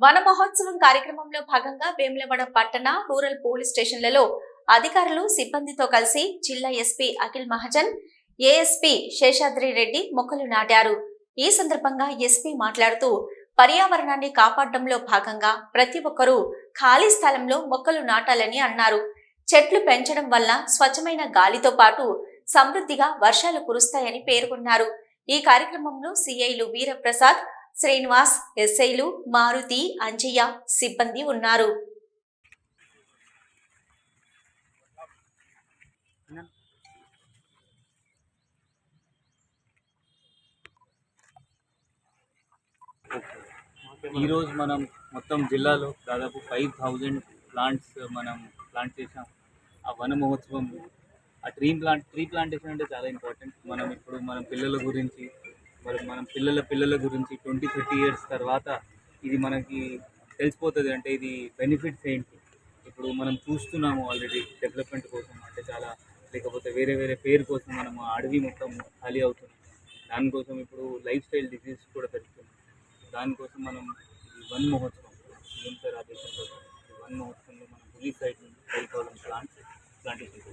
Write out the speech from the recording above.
వన మహోత్సవం కార్యక్రమంలో భాగంగా వేములవాడ పట్టణ రూరల్ పోలీస్ స్టేషన్లలో అధికారులు సిబ్బందితో కలిసి జిల్లా ఎస్పీ అఖిల్ మహాజన్ ఏఎస్పీ శేషాద్రి రెడ్డి మొక్కలు నాటారు. ఈ సందర్భంగా ఎస్పీ మాట్లాడుతూ పర్యావరణాన్ని కాపాడడంలో భాగంగా ప్రతి ఒక్కరూ ఖాళీ స్థలంలో మొక్కలు నాటాలని అన్నారు. చెట్లు పెంచడం వల్ల స్వచ్ఛమైన గాలితో పాటు సమృద్ధిగా వర్షాలు కురుస్తాయని పేర్కొన్నారు. ఈ కార్యక్రమంలో సిఐలు వీరప్రసాద్ శ్రీనివాస్ ఎస్ఐలు మారుతి అంజయ్య సిబ్బంది ఉన్నారు. ఈరోజు మనం మొత్తం జిల్లాలో దాదాపు ఫైవ్ థౌజండ్ ప్లాంట్స్ మనం ప్లాంట్ చేసాం ఆ వన మహోత్సవం ఆ ట్రీ ప్లాంట్ ట్రీ ప్లాంటేషన్ అంటే చాలా ఇంపార్టెంట్ మనం ఇప్పుడు మనం పిల్లల గురించి మరి మనం పిల్లల పిల్లల గురించి ట్వంటీ థర్టీ ఇయర్స్ తర్వాత ఇది మనకి తెలిసిపోతుంది అంటే ఇది బెనిఫిట్స్ ఏంటి? ఇప్పుడు మనం చూస్తున్నాము ఆల్రెడీ డెవలప్మెంట్ కోసం అంటే చాలా లేకపోతే వేరే వేరే పేరు కోసం మనం అడవి మొత్తం ఖాళీ అవుతుంది దానికోసం ఇప్పుడు లైఫ్ స్టైల్ డిజీజ్ కూడా పెరుగుతుంది. దానికోసం మనం ఈ వన్ మహోత్సవం సీఎం సార్ ఆదేశంతో వన్ మహోత్సవంలో మనం పోలీస్ సైడ్ నుంచి ఫైవ్ ప్లాంట్స్ ప్లాంటేషన్